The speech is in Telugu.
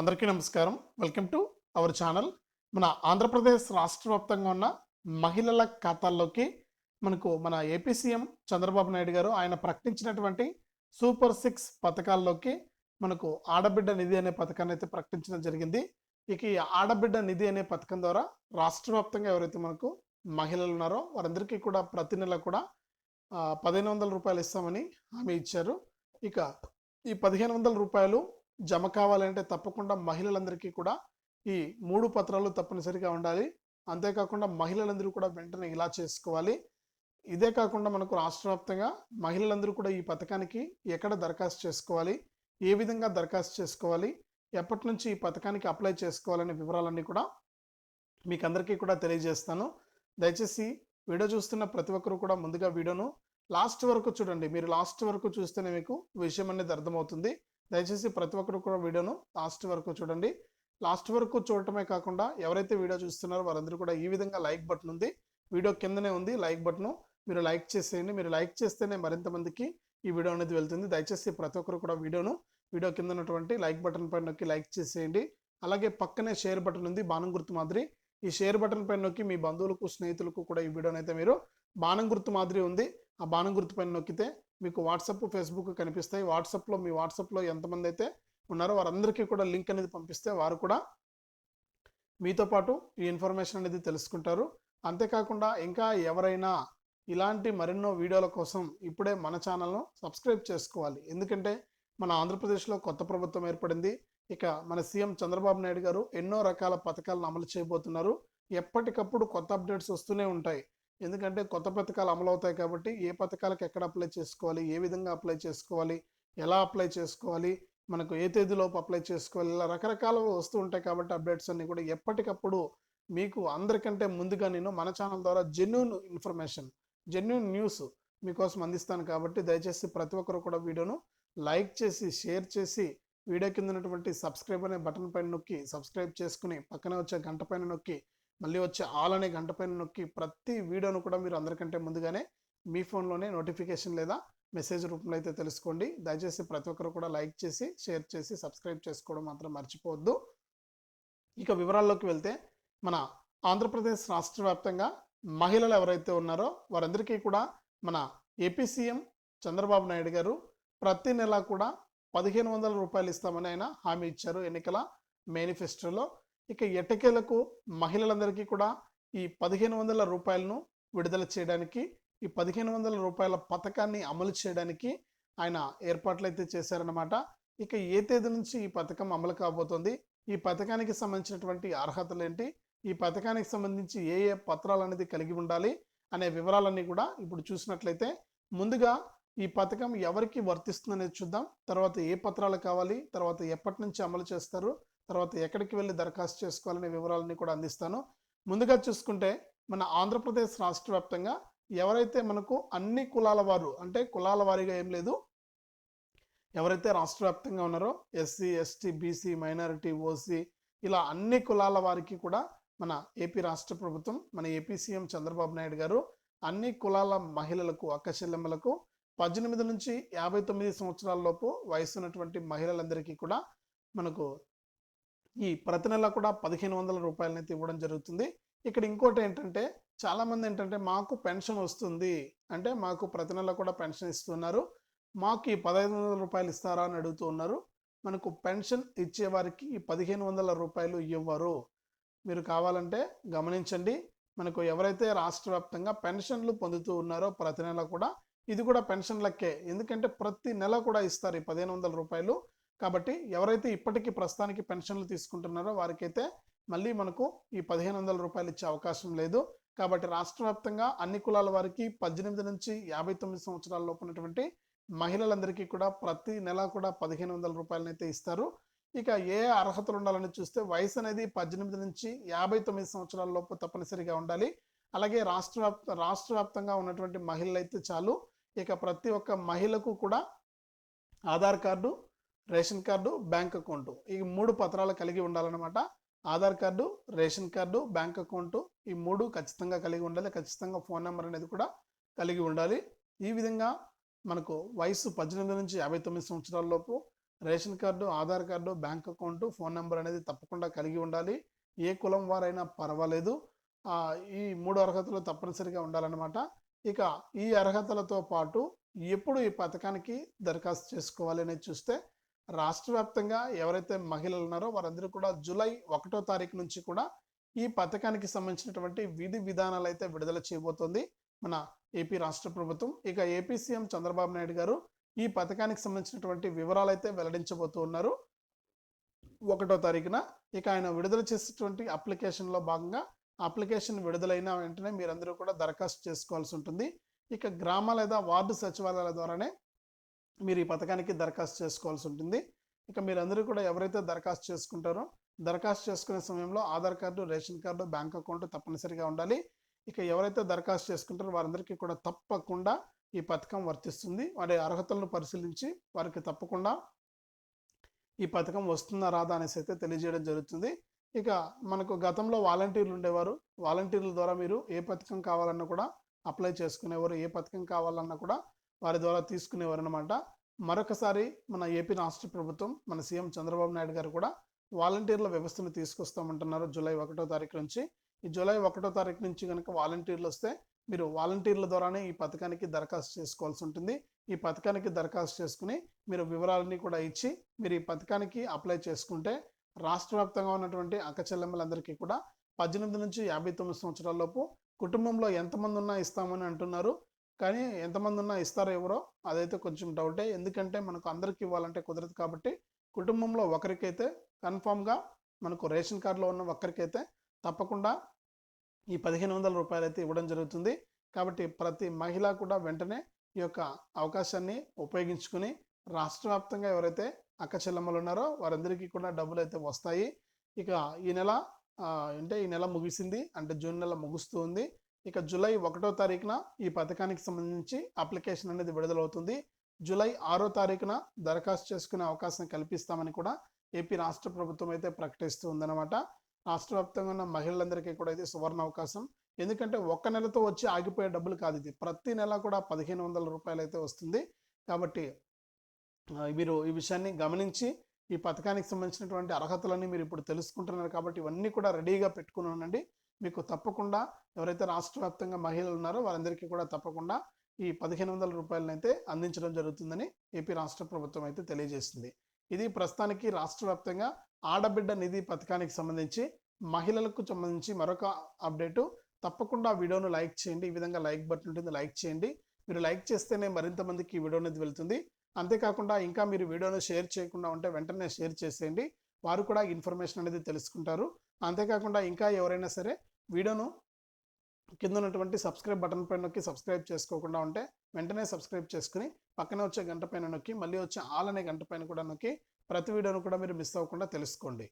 అందరికీ నమస్కారం. Welcome to our channel. మన ఆంధ్రప్రదేశ్ రాష్ట్ర వ్యాప్తంగా ఉన్న మహిళల ఖాతాల్లోకి మనకు మన ఏపీ సీఎం చంద్రబాబు నాయుడు గారు ఆయన ప్రకటించినటువంటి సూపర్ సిక్స్ పథకాల్లోకి మనకు ఆడబిడ్డ నిధి అనే పథకాన్ని అయితే ప్రకటించడం జరిగింది. ఇక ఈ ఆడబిడ్డ నిధి అనే పథకం ద్వారా రాష్ట్ర వ్యాప్తంగా ఎవరైతే మనకు మహిళలు ఉన్నారో వారందరికీ కూడా ప్రతి నెల కూడా పదిహేను వందల రూపాయలు ఇస్తామని హామీ ఇచ్చారు. ఇక ఈ పదిహేను వందల రూపాయలు జమ కావాలంటే తప్పకుండా మహిళలందరికీ కూడా ఈ మూడు పత్రాలు తప్పనిసరిగా ఉండాలి. అంతేకాకుండా మహిళలందరూ కూడా వెంటనే ఇలా చేసుకోవాలి. ఇదే కాకుండా మనకు రాష్ట్ర వ్యాప్తంగా మహిళలందరూ కూడా ఈ పథకానికి ఎక్కడ దరఖాస్తు చేసుకోవాలి? ఏ విధంగా దరఖాస్తు చేసుకోవాలి? ఎప్పటి నుంచి ఈ పథకానికి అప్లై చేసుకోవాలనే వివరాలన్నీ కూడా మీకు అందరికీ కూడా తెలియజేస్తాను. దయచేసి వీడియో చూస్తున్న ప్రతి ఒక్కరు కూడా ముందుగా వీడియోను లాస్ట్ వరకు చూడండి. మీరు లాస్ట్ వరకు చూస్తేనే మీకు విషయం అనేది అర్థమవుతుంది. దయచేసి ప్రతి ఒక్కరు కూడా వీడియోను లాస్ట్ వరకు చూడండి. లాస్ట్ వరకు చూడటమే కాకుండా ఎవరైతే వీడియో చూస్తున్నారో వారందరూ కూడా ఈ విధంగా లైక్ బటన్ ఉంది. వీడియో కిందనే ఉంది లైక్ బటన్. మీరు లైక్ చేసేయండి. మీరు లైక్ చేస్తేనే మరింత మందికి ఈ వీడియో అనేది వెళ్తుంది. దయచేసి ప్రతి ఒక్కరు కూడా వీడియోను వీడియో కింద ఉన్నటువంటి లైక్ బటన్ పైన నొక్కి లైక్ చేసేయండి. అలాగే పక్కనే షేర్ బటన్ ఉంది బాణం గుర్తు మాదిరి. ఈ షేర్ బటన్ పైన నొక్కి మీ బంధువులకు స్నేహితులకు కూడా ఈ వీడియోనైతే అయితే మీరు బాణం గుర్తు మాదిరి ఉంది. ఆ బాణం గుర్తు పైన నొక్కితే మీకు వాట్సాప్ ఫేస్బుక్ కనిపిస్తాయి. వాట్సాప్లో మీ వాట్సాప్లో ఎంతమంది అయితే ఉన్నారో వారందరికీ కూడా లింక్ అనేది పంపిస్తే వారు కూడా మీతో పాటు ఈ ఇన్ఫర్మేషన్ అనేది తెలుసుకుంటారు. అంతేకాకుండా ఇంకా ఎవరైనా ఇలాంటి మరెన్నో వీడియోల కోసం ఇప్పుడే మన ఛానల్ను సబ్స్క్రైబ్ చేసుకోవాలి. ఎందుకంటే మన ఆంధ్రప్రదేశ్లో కొత్త ప్రభుత్వం ఏర్పడింది. ఇక మన సీఎం చంద్రబాబు నాయుడు గారు ఎన్నో రకాల పథకాలను అమలు చేయబోతున్నారు. ఎప్పటికప్పుడు కొత్త అప్డేట్స్ వస్తూనే ఉంటాయి. ఎందుకంటే కొత్త పథకాలు అమలు అవుతాయి కాబట్టి ఏ పథకాలకు ఎక్కడ అప్లై చేసుకోవాలి ఏ విధంగా అప్లై చేసుకోవాలి ఎలా అప్లై చేసుకోవాలి మనకు ఏ తేదీలోపు అప్లై చేసుకోవాలి ఇలా రకరకాల వస్తూ ఉంటాయి కాబట్టి అప్డేట్స్ అన్ని కూడా ఎప్పటికప్పుడు మీకు అందరికంటే ముందుగా నేను మన ఛానల్ ద్వారా జెన్యున్ ఇన్ఫర్మేషన్ జెన్యున్ న్యూస్ మీకోసం అందిస్తాను కాబట్టి దయచేసి ప్రతి ఒక్కరు కూడా వీడియోను లైక్ చేసి షేర్ చేసి వీడియో కింద ఉన్నటువంటి సబ్స్క్రైబ్ అనే బటన్ పైన నొక్కి సబ్స్క్రైబ్ చేసుకుని పక్కనే వచ్చే గంట పైన నొక్కి మళ్ళీ వచ్చే ఆల్ అనే గంట పైన నొక్కి ప్రతి వీడియోను కూడా మీరు అందరికంటే ముందుగానే మీ ఫోన్లోనే నోటిఫికేషన్ లేదా మెసేజ్ రూపంలో అయితే తెలుసుకోండి. దయచేసి ప్రతి ఒక్కరు కూడా లైక్ చేసి షేర్ చేసి సబ్స్క్రైబ్ చేసుకోవడం మాత్రం మర్చిపోవద్దు. ఇక వివరాల్లోకి వెళ్తే మన ఆంధ్రప్రదేశ్ రాష్ట్ర వ్యాప్తంగా మహిళలు ఎవరైతే ఉన్నారో వారందరికీ కూడా మన ఏపీ సీఎం చంద్రబాబు నాయుడు గారు ప్రతి నెల కూడా పదిహేను వందల రూపాయలు ఇస్తామని ఆయన హామీ ఇచ్చారు. ఎన్నికల మేనిఫెస్టోలో ఇక ఎటకేలకు మహిళలందరికీ కూడా ఈ పదిహేను వందల రూపాయలను విడుదల చేయడానికి ఈ పదిహేను వందల రూపాయల పథకాన్ని అమలు చేయడానికి ఆయన ఏర్పాట్లు అయితే చేశారనమాట ఇక ఏ తేదీ నుంచి ఈ పథకం అమలు కాబోతోంది ఈ పథకానికి సంబంధించినటువంటి అర్హతలు ఏంటి ఈ పథకానికి సంబంధించి ఏ ఏ పత్రాలు అనేది కలిగి ఉండాలి అనే వివరాలన్నీ కూడా ఇప్పుడు చూసినట్లయితే ముందుగా ఈ పథకం ఎవరికి వర్తిస్తుందనేది చూద్దాం. తర్వాత ఏ పత్రాలు కావాలి తర్వాత ఎప్పటి నుంచి అమలు చేస్తారు తర్వాత ఎక్కడికి వెళ్ళి దరఖాస్తు చేసుకోవాలనే వివరాలన్నీ కూడా అందిస్తాను. ముందుగా చూసుకుంటే మన ఆంధ్రప్రదేశ్ రాష్ట్ర వ్యాప్తంగా ఎవరైతే మనకు అన్ని కులాల వారు అంటే కులాల వారీగా ఏం లేదు ఎవరైతే రాష్ట్ర వ్యాప్తంగా ఉన్నారో SC ST BC minority OC ఇలా అన్ని కులాల వారికి కూడా మన ఏపీ రాష్ట్ర ప్రభుత్వం మన ఏపీ సీఎం చంద్రబాబు నాయుడు గారు అన్ని కులాల మహిళలకు అక్క చెల్లెమ్మలకు పద్దెనిమిది నుంచి యాభై తొమ్మిది సంవత్సరాల లోపు వయసు ఉన్నటువంటి మహిళలందరికీ కూడా మనకు ఈ ప్రతి నెల కూడా పదిహేను వందల రూపాయలనైతే ఇవ్వడం జరుగుతుంది. ఇక్కడ ఇంకోటి ఏంటంటే చాలామంది ఏంటంటే మాకు పెన్షన్ వస్తుంది అంటే మాకు ప్రతి నెల కూడా పెన్షన్ ఇస్తున్నారు. మాకు ఈ పదహైదు వందల రూపాయలు ఇస్తారా అని అడుగుతూ ఉన్నారు. మనకు పెన్షన్ ఇచ్చేవారికి ఈ పదిహేను వందల రూపాయలు ఇవ్వరు. మీరు కావాలంటే గమనించండి. మనకు ఎవరైతే రాష్ట్ర వ్యాప్తంగా పెన్షన్లు పొందుతూ ఉన్నారో ప్రతి నెల కూడా ఇది కూడా పెన్షన్ లెక్కే ఎందుకంటే ప్రతి నెల కూడా ఇస్తారు ఈ పదిహేను వందల రూపాయలు. కాబట్టి ఎవరైతే ఇప్పటికీ ప్రస్తుతానికి పెన్షన్లు తీసుకుంటున్నారో వారికైతే మళ్ళీ మనకు ఈ పదిహేను వందల రూపాయలు ఇచ్చే అవకాశం లేదు. కాబట్టి రాష్ట్ర వ్యాప్తంగా అన్ని కులాల వారికి పద్దెనిమిది నుంచి యాభై తొమ్మిది సంవత్సరాల లోపు ఉన్నటువంటి మహిళలందరికీ కూడా ప్రతి నెల కూడా పదిహేను వందల రూపాయలను అయితే ఇస్తారు. ఇక ఏ అర్హతలు ఉండాలని చూస్తే వయసు అనేది పద్దెనిమిది నుంచి యాభై తొమ్మిది సంవత్సరాల లోపు తప్పనిసరిగా ఉండాలి. అలాగే రాష్ట్ర వ్యాప్త రాష్ట్ర వ్యాప్తంగా ఉన్నటువంటి మహిళలు అయితే చాలు. ఇక ప్రతి ఒక్క మహిళకు కూడా Aadhaar card ration card bank account. ఈ మూడు పత్రాలు కలిగి ఉండాలన్నమాట. Aadhaar card ration card bank account ఈ మూడు ఖచ్చితంగా కలిగి ఉండాలి. ఖచ్చితంగా ఫోన్ నెంబర్ అనేది కూడా కలిగి ఉండాలి. ఈ విధంగా మనకు వయసు పద్దెనిమిది నుంచి యాభై తొమ్మిది సంవత్సరాల లోపు ration card Aadhaar card bank account phone number అనేది తప్పకుండా కలిగి ఉండాలి. ఏ కులం వారైనా పర్వాలేదు. ఈ మూడు అర్హతలు తప్పనిసరిగా ఉండాలన్నమాట. ఇక ఈ అర్హతలతో పాటు ఎప్పుడు ఈ పథకానికి దరఖాస్తు చేసుకోవాలి అనేది చూస్తే రాష్ట్ర వ్యాప్తంగా ఎవరైతే మహిళలు ఉన్నారో వారందరూ కూడా జూలై ఒకటో తారీఖు నుంచి కూడా ఈ పథకానికి సంబంధించినటువంటి విధి విధానాలు అయితే విడుదల చేయబోతోంది మన ఏపీ రాష్ట్ర ప్రభుత్వం. ఇక ఏపీ సీఎం చంద్రబాబు నాయుడు గారు ఈ పథకానికి సంబంధించినటువంటి వివరాలు అయితే వెల్లడించబోతూ ఉన్నారు. ఒకటో తారీఖున ఇక ఆయన విడుదల చేసేటువంటి అప్లికేషన్లో భాగంగా అప్లికేషన్ విడుదలైన వెంటనే మీరందరూ కూడా దరఖాస్తు చేసుకోవాల్సి ఉంటుంది. ఇక గ్రామ లేదా వార్డు సచివాలయాల ద్వారానే మీరు ఈ పథకానికి దరఖాస్తు చేసుకోవాల్సి ఉంటుంది. ఇక మీరందరూ కూడా ఎవరైతే దరఖాస్తు చేసుకుంటారో దరఖాస్తు చేసుకునే సమయంలో Aadhaar card ration card bank account తప్పనిసరిగా ఉండాలి. ఇక ఎవరైతే దరఖాస్తు చేసుకుంటారో వారందరికీ కూడా తప్పకుండా ఈ పథకం వర్తిస్తుంది. వారి అర్హతలను పరిశీలించి వారికి తప్పకుండా ఈ పథకం వస్తుందా రాదా అనేసి అయితే తెలియజేయడం జరుగుతుంది. ఇక మనకు గతంలో వాలంటీర్లు ఉండేవారు. వాలంటీర్ల ద్వారా మీరు ఏ పథకం కావాలన్నా కూడా అప్లై చేసుకునేవారు. ఏ పథకం కావాలన్నా కూడా వారి ద్వారా తీసుకునేవారు అనమాట మరొకసారి మన ఏపీ రాష్ట్ర ప్రభుత్వం మన సీఎం చంద్రబాబు నాయుడు గారు కూడా వాలంటీర్ల వ్యవస్థను తీసుకొస్తామంటున్నారు జూలై ఒకటో తారీఖు నుంచి. ఈ జూలై ఒకటో తారీఖు నుంచి కనుక వాలంటీర్లు వస్తే మీరు వాలంటీర్ల ద్వారానే ఈ పథకానికి దరఖాస్తు చేసుకోవాల్సి ఉంటుంది. ఈ పథకానికి దరఖాస్తు చేసుకుని మీరు వివరాలన్నీ కూడా ఇచ్చి మీరు ఈ పథకానికి అప్లై చేసుకుంటే రాష్ట్ర వ్యాప్తంగా ఉన్నటువంటి అక్క చెల్లెమ్మలందరికీ కూడా పద్దెనిమిది నుంచి యాభై తొమ్మిది సంవత్సరాల లోపు కుటుంబంలో ఎంతమంది ఉన్నా ఇస్తామని అంటున్నారు. కానీ ఎంతమంది ఉన్నా ఇస్తారో ఎవరో అదైతే కొంచెం డౌటే. ఎందుకంటే మనకు అందరికి ఇవ్వాలంటే కుదరదు కాబట్టి కుటుంబంలో ఒకరికైతే కన్ఫామ్గా మనకు రేషన్ కార్డులో ఉన్న ఒక్కరికైతే తప్పకుండా ఈ పదిహేను వందల రూపాయలు అయితే ఇవ్వడం జరుగుతుంది. కాబట్టి ప్రతి మహిళ కూడా వెంటనే ఈ యొక్క అవకాశాన్ని ఉపయోగించుకుని రాష్ట్ర వ్యాప్తంగా ఎవరైతే అక్క చెల్లెమ్మలు ఉన్నారో వారందరికీ కూడా డబ్బులు అయితే వస్తాయి. ఇక ఈ నెల అంటే ఈ నెల ముగిసింది. అంటే జూన్ నెల ముగుస్తూ ఉంది. ఇక జూలై ఒకటో తారీఖున ఈ పథకానికి సంబంధించి అప్లికేషన్ అనేది విడుదలవుతుంది. జూలై ఆరో తారీఖున దరఖాస్తు చేసుకునే అవకాశం కల్పిస్తామని కూడా ఏపీ రాష్ట్ర ప్రభుత్వం అయితే ప్రకటిస్తూ ఉందన్నమాట. రాష్ట్ర వ్యాప్తంగా ఉన్న మహిళలందరికీ కూడా ఇది సువర్ణ అవకాశం. ఎందుకంటే ఒక్క నెలతో వచ్చి ఆగిపోయే డబ్బులు కాదు ఇది. ప్రతి నెల కూడా పదిహేను వందల రూపాయలు అయితే వస్తుంది. కాబట్టి మీరు ఈ విషయాన్ని గమనించి ఈ పథకానికి సంబంధించినటువంటి అర్హతలన్నీ మీరు ఇప్పుడు తెలుసుకుంటున్నారు కాబట్టి ఇవన్నీ కూడా రెడీగా పెట్టుకుని ఉండండి. మీకు తప్పకుండా ఎవరైతే రాష్ట్ర వ్యాప్తంగా మహిళలు ఉన్నారో వారందరికీ కూడా తప్పకుండా ఈ పదిహేను వందల రూపాయలను అయితే అందించడం జరుగుతుందని ఏపీ రాష్ట్ర ప్రభుత్వం అయితే తెలియజేసింది. ఇది ప్రస్తుతానికి రాష్ట్ర వ్యాప్తంగా ఆడబిడ్డ నిధి పథకానికి సంబంధించి మహిళలకు సంబంధించి మరొక అప్డేటు. తప్పకుండా వీడియోను లైక్ చేయండి. ఈ విధంగా లైక్ బటన్ ఉంటుంది లైక్ చేయండి. మీరు లైక్ చేస్తేనే మరింత మందికి ఈ వీడియో అనేది వెళ్తుంది. అంతేకాకుండా ఇంకా మీరు వీడియోను షేర్ చేయకుండా ఉంటే వెంటనే షేర్ చేసేయండి. వారు కూడా ఇన్ఫర్మేషన్ అనేది తెలుసుకుంటారు. అంతేకాకుండా ఇంకా ఎవరైనా సరే వీడియోను కింద ఉన్నటువంటి సబ్స్క్రైబ్ బటన్ పైన నొక్కి సబ్స్క్రైబ్ చేసుకోకుండా ఉంటే వెంటనే సబ్స్క్రైబ్ చేసుకుని పక్కనే వచ్చే గంట పైన నొక్కి మళ్ళీ వచ్చే ఆల్ అనే గంట పైన కూడా నొక్కి ప్రతి వీడియోను కూడా మీరు మిస్ అవ్వకుండా తెలుసుకోండి.